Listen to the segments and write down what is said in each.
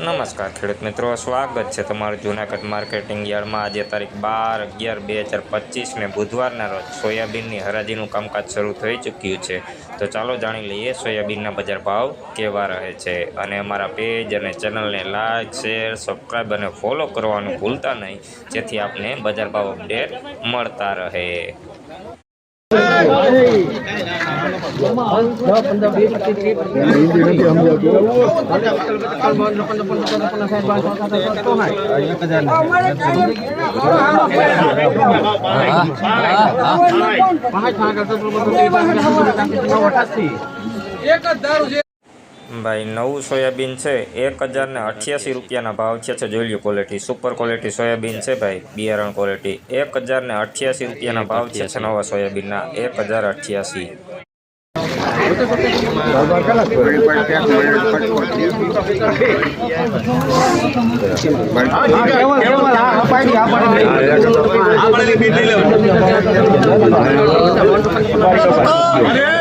નમસ્કાર ખેડૂત મિત્રો, સ્વાગત છે તમારું જૂનાગઢ માર્કેટિંગ યાર્ડમાં. આજે તારીખ બાર અગિયાર બે હજાર પચીસને બુધવારના રોજ સોયાબીનની હરાજીનું કામકાજ શરૂ થઈ ચૂક્યું છે. તો ચાલો જાણી લઈએ સોયાબીનના બજાર ભાવ કેવા રહે છે. અને અમારા પેજ અને ચેનલને લાઇક શેર સબસ્ક્રાઈબ અને ફોલો કરવાનું ભૂલતા નહીં. જેથી આપને બજાર ભાવ અપડેટ મળતા રહે. ભાઈ, નવું સોયાબીન છે. એક હજાર ને અઠ્યાસી રૂપિયાના ભાવ છે જોઈ લ્યો ક્વોલિટી સુપર ક્વોલિટી સોયાબીન છે ભાઈ, બિયારણ ક્વોલિટી એક હજાર ને અઠ્યાસી રૂપિયાના ભાવ છે નવા સોયાબીનના. એક હજાર અઠ્યાસી.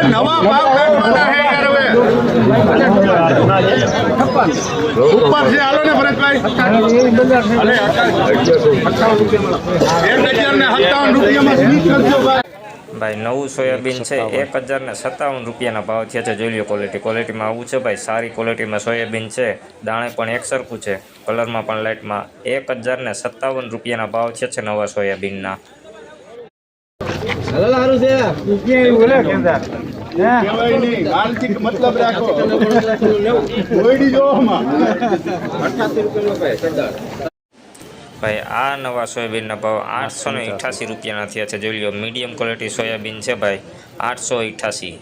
નવા ભાવ ઉપર ભરતભાઈ અલે એક હજાર ને સત્તાવન રૂપિયામાં સ્વીચ કરજો ભાઈ ભાઈ નવું સોયાબીન છે એક હજાર ને સત્તાવન રૂપિયાના ભાવ થયા છે જોઈ લો ક્વોલિટી ક્વોલિટીમાં આવું છે ભાઈ સારી ક્વોલિટીમાં સોયાબીન છે દાણે પણ એક સરખું છે કલરમાં પણ લાઇટમાં એક હજાર ને સત્તાવન રૂપિયાના ભાવ છે છે નવા સોયાબીનના. મતલબ રાખો. ભાઈ, આ નવા સોયાબીનના ભાવ આઠસો ને અઠ્યાસી રૂપિયાના થયા છે. જોઈ લો મીડિયમ ક્વોલિટી સોયાબીન છે ભાઈ, આઠસો અઠ્યાસી.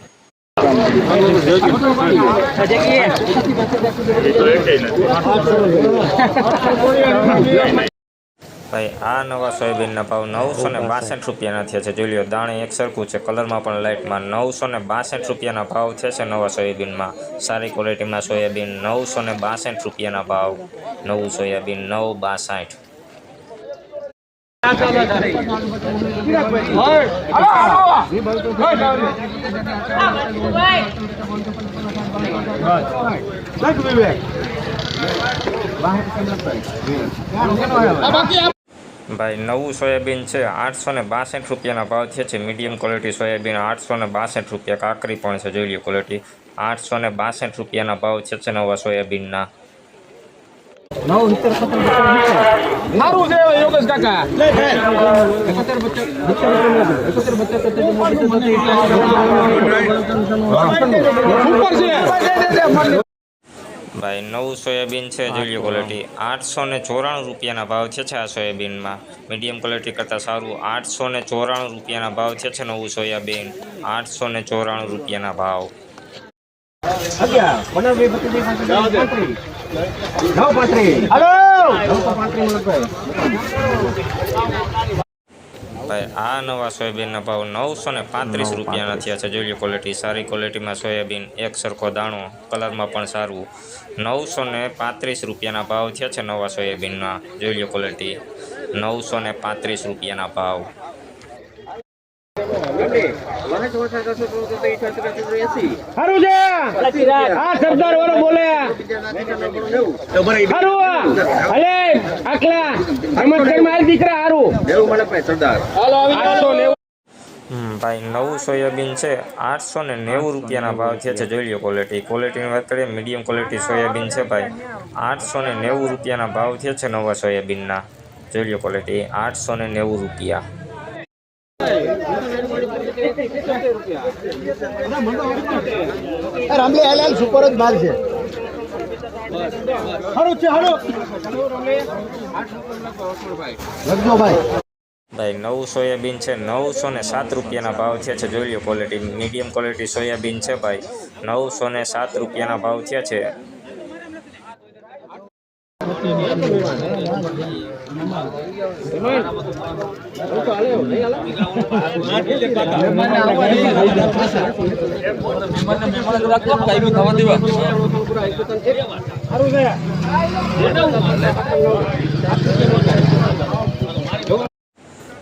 ભાઈ, આ નવા સોયાબીનના ભાવ નવસો ને બાસઠ રૂપિયાના થયા છે. જોઈ લો દાણે એક સરખું છે. કલરમાં પણ લાઇટમાં નવસો ને બાસઠ રૂપિયાના ભાવ છે છે નવા સોયાબીનમાં. સારી ક્વોલિટીમાં સોયાબીન નવસો ને બાસઠ રૂપિયાના ભાવ. નવું સોયાબીન નવ બાસઠ. ભાઈ, નવું સોયાબીન છે, આઠસો ને બાસઠ રૂપિયાના ભાવ છે છે, મીડિયમ ક્વોલિટી સોયાબીન આઠસો ને બાસઠ રૂપિયા કાકરી પણ છે, જોઈ લો ક્વોલિટી આઠસો ને બાસઠ રૂપિયાના ભાવ છે છે નવા સોયાબીનના સારું છે યોગેશ કાકા ભાઈ, નવું સોયાબીન છે, જોઈ લો ક્વોલિટી આઠસો ને ચોરાણું રૂપિયાના ભાવ છે આ સોયાબીનમાં. મીડિયમ ક્વોલિટી કરતાં સારું. આઠસો ને ચોરાણું રૂપિયાના ભાવ છે નવું સોયાબીન. આઠસો ને ચોરાણું રૂપિયાના ભાવ. ભાઈ આ નવા સોયાબીનના ભાવ નવસો ને પાંત્રીસ રૂપિયાના થયા છે. જોઈએ ક્વોલિટી સારી ક્વોલિટીમાં સોયાબીન એક સરખો દાણો. કલરમાં પણ સારું. નવસો ને પાંત્રીસ રૂપિયાના ભાવ થયા છે નવા સોયાબીનના. જોઈએ ક્વોલિટી નવસો ને પાંત્રીસ રૂપિયાના ભાવ. ભાઈ, નવું સોયાબીન છે. આઠસો ને નેવું રૂપિયાના ભાવ થયા છે. જોઈ લો ક્વોલિટી ક્વોલિટીની વાત કરીએ મીડિયમ ક્વોલિટી સોયાબીન છે ભાઈ. આઠસો ને નેવું રૂપિયાના ભાવ થયા છે નવા સોયાબીનના. જોઈ લો ક્વોલિટી આઠસો ને નેવું રૂપિયા. રામલી હાલ સુપર જ માલ છે. ભાઈ. નવું સોયાબીન છે, નવસો ને સાત રૂપિયાના ભાવ થયા છે. જોઈ લો ક્વોલિટી મીડિયમ ક્વોલિટી સોયાબીન છે ભાઈ. નવસો ને સાત રૂપિયાના ભાવ થયા છે.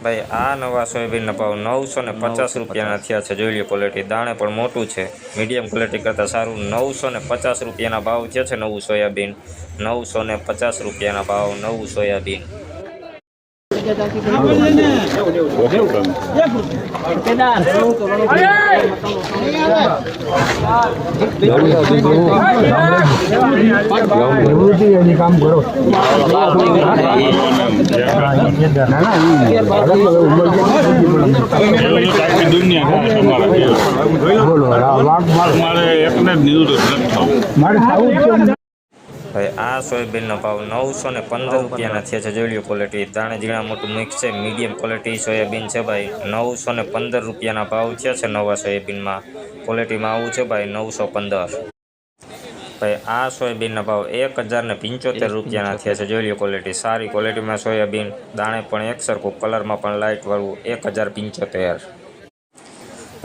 ભાઈ, આ નવા સોયાબીનના ભાવ નવસો ને પચાસ રૂપિયાના થયા છે. જોઈ લઈએ ક્વોલિટી દાણે પણ મોટું છે. મીડિયમ ક્વોલિટી કરતાં સારું નવસો ને પચાસ રૂપિયાના ભાવ છે નવું સોયાબીન. નવસો ને પચાસ રૂપિયાના ભાવ નવું સોયાબીન. કામ કરો ના ના ઈ ઉંમર બોલો આ વાઘ મારો મારે એકને જ નિવૃત્ત નથી થવું મારે થવું ભાઈ આ સોયાબીનનો ભાવ નવસો ને પંદર રૂપિયાના થયા છે. જોઈ લો ક્વોલિટી દાણે જીણા મોટું મિક્સ છે. મીડિયમ ક્વોલિટી સોયાબીન છે ભાઈ. નવસો ને પંદર રૂપિયાના ભાવ થયા છે નવા સોયાબીનમાં. ક્વોલિટીમાં આવું છે ભાઈ નવસો પંદર. ભાઈ આ સોયાબીનના ભાવ એક હજાર ને પંચોતેર રૂપિયાના થયા છે. જોઈ લો ક્વોલિટી સારી ક્વોલિટીમાં સોયાબીન. દાણે પણ એક સરખું કલરમાં પણ લાઇટ વાળું એક હજાર પંચોતેર.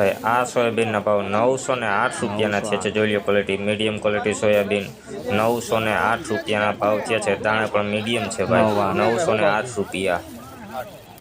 ભાઈ આ સોયાબીનના ભાવ નવસો ને આઠ રૂપિયાના થયા છે. જોઈ લો ક્વોલિટી મીડિયમ ક્વોલિટી સોયાબીન નવસો ને આઠ રૂપિયાના ભાવ થયા છે. દાણે પણ મીડિયમ છે ભાઈ નવસો ને આઠ રૂપિયા.